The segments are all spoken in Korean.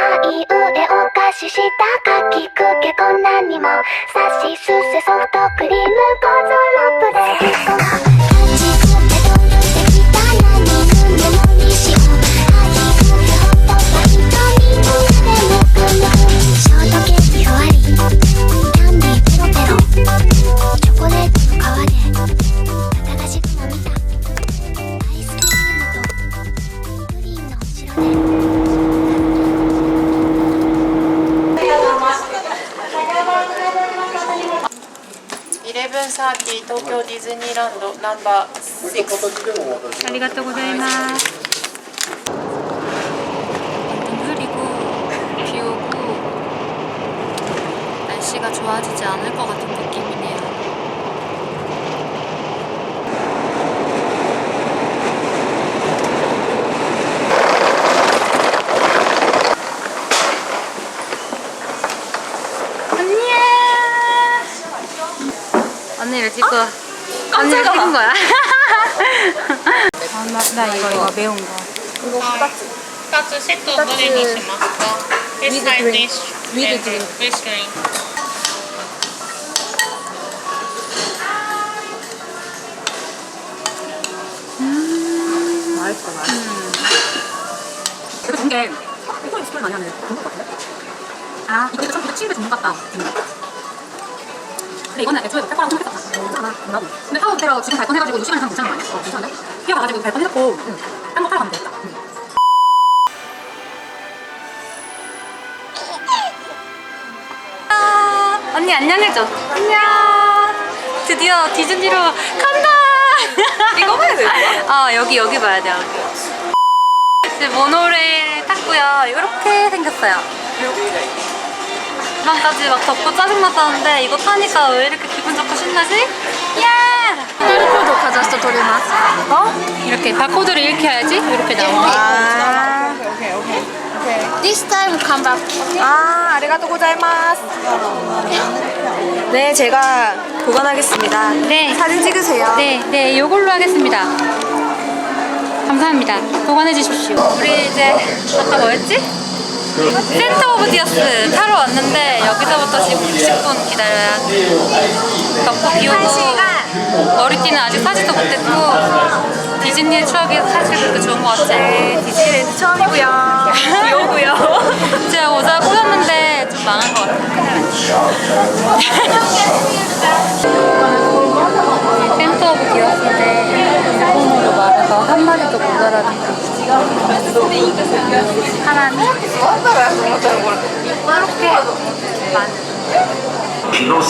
あいうえお菓子したかきくけこんなにもさしすせソフトクリームゴゾロップで ランドナンバー6ありがとうございます. 완전 흐리고 비 오고 날씨가 좋아지지 않을 것 같은 느낌이네요. 안녕. 언니를 찍고 언니를 찍은 거야. 아, 나, 나 이거 이거 매운 거. 2つセットどれにしますか This side dish and this drink 맛있어, 맛있어. 이거 좋은 게, 이거 익스플 많이 하면 좋은 것 같은데? 아, 이거 참 치즈가 좋은 것 같다. 음. 근데 이거는 애초에 뭐 페퍼라고 생각했었다. 괜찮아, 나도. 근데 파워대로 지금 발권해가지고 6시간 이상 괜찮은 거 아니야? 어, 괜찮은데? 뛰어가가지고 발권해놓고, 응. 딴거 타러 가면 되겠다. 응. 아, 언니 안녕해줘. 안녕. 드디어 디즈니로 간다. 이거 봐야 돼. 어 여기 여기 봐야 돼. 여기. 이제 모노레일 탔고요. 이렇게 생겼어요. 부산까지 막 덮고 짜증났었는데 이거 타니까 왜 이렇게 기분 좋고 신나지? 예! 텔레포도 가져왔어 도레마 어? 이렇게 바코드를 이렇게 해야지? 이렇게 나오네 아, This time come back. 아, 아리가또 고자이마스. 네, 제가 보관하겠습니다. 네. 사진 찍으세요. 네, 네, 요걸로 하겠습니다. 감사합니다. 보관해 주십시오. 우리 이제 아까 뭐였지? 센터 오브 디어스 타러 왔는데 여기서부터 지금 60분 기다려야 덥고 비 오고 머리띠는 아직 사지도 못했고 디즈니의 추억이 사실 그렇게 좋은 것 같아. 디즈니랜드 처음이고요. 비 오고요. 제가 모자 꽂았는데 좀 망한 것 같아요.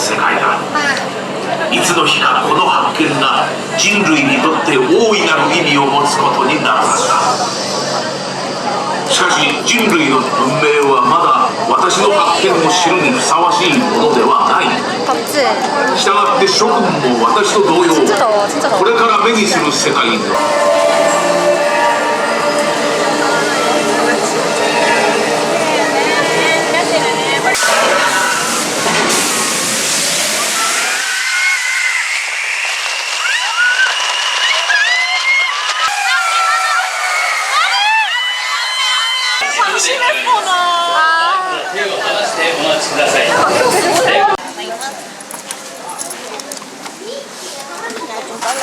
世界だいつの日かこの発見が人類にとって大いなる意味を持つことになるはずだしかし人類の文明はまだ私の発見を知るにふさわしいものではない。したがって諸君も私と同様。これから目にする世界が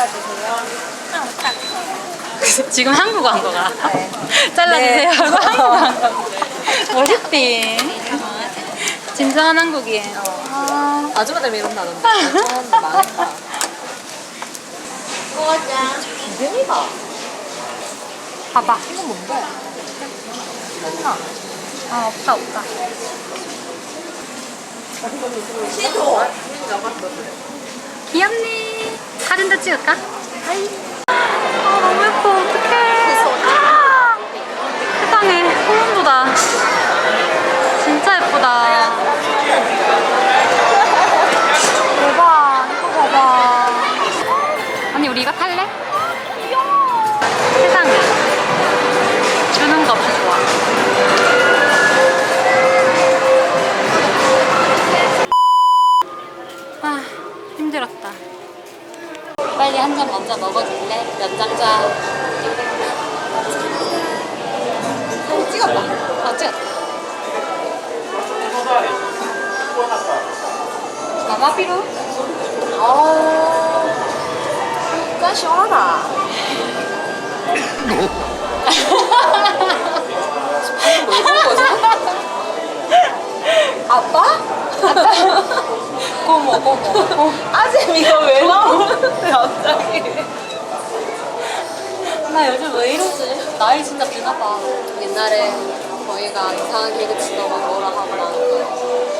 지금 한국어 한 거가? 잘라주세요. 하고 한국어 한 거. 멋있디 진정한 한국이에요. 아, 아줌마들 이런다던데. 처음 망했다. 기름이다. 봐봐. 이거 뭔데? 아 없다 없다. 귀엽네 사진도 찍을까? 아 너무 예뻐. 어떡해. 아, 세상에 소름 돋아 한잔 먼저 먹어줄래? 몇잔 줘? 어, 찍었다. 아, 찍었다. 마마피로? 어, 그러니까 시원하다. 뭐? 방금 뭐 이런 아빠? 고모 고모. 아재미가 왜 나오는데 갑자기? 나 요즘 왜 이러지? 나이 진짜 드나 봐. 옛날에 저희가 이상한 개그 치다가 뭐라 하고 나니까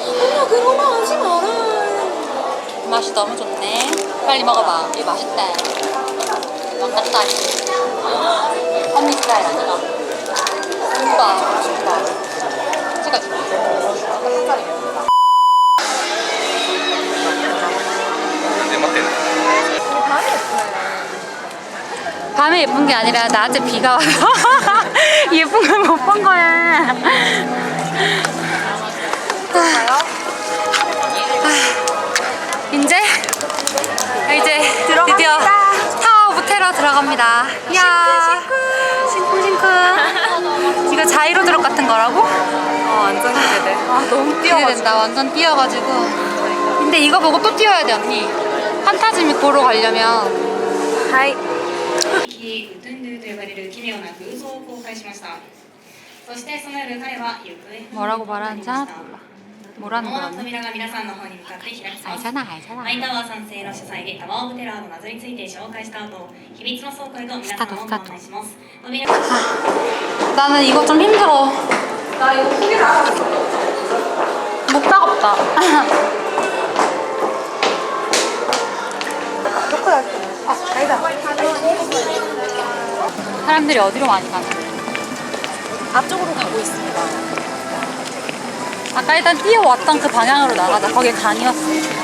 엄마 그런 거 하지 마라 맛이 너무 좋네. 빨리 먹어봐. 이거 맛있대. 맛같다. 언니 스타일 아니 찍어줄게. 밤에 예쁜 게 아니라 낮에 비가 와서 예쁜 걸 못 본 거야. 이제 이제 드디어 타워 오브 테러 들어갑니다. 이야. 싱쿵싱쿵. 이거 자이로 드롭 같은 거라고? 어 완전 기대돼 아 너무 기대된다. 완전 뛰어가지고. 근데 이거 보고 또 뛰어야 돼 언니. 판타지미 보러 가려면. 하이 キトゥンドゥと呼ばれる奇妙な偶像を公開しましたそしてその夜彼は行方不明 뭐라고 になり 말하는지 ま 하나도 した 몰라. こ 뭐라는 の 거라네. 扉が皆さんの方に向かって開きます 알잖아, 알잖아. マインタワー賛成の主催でタワーオブテラーの謎について紹介した後秘密の倉庫へと皆さんをご案内します扉 나는 이거 좀 힘들어. 나 이거 후기를 알았어 목 따갑다. 아 아니다 사람들이 어디로 많이 가나? 앞쪽으로 가고 있습니다 아까 일단 뛰어왔던 그 방향으로 나가자. 거기 강이었어.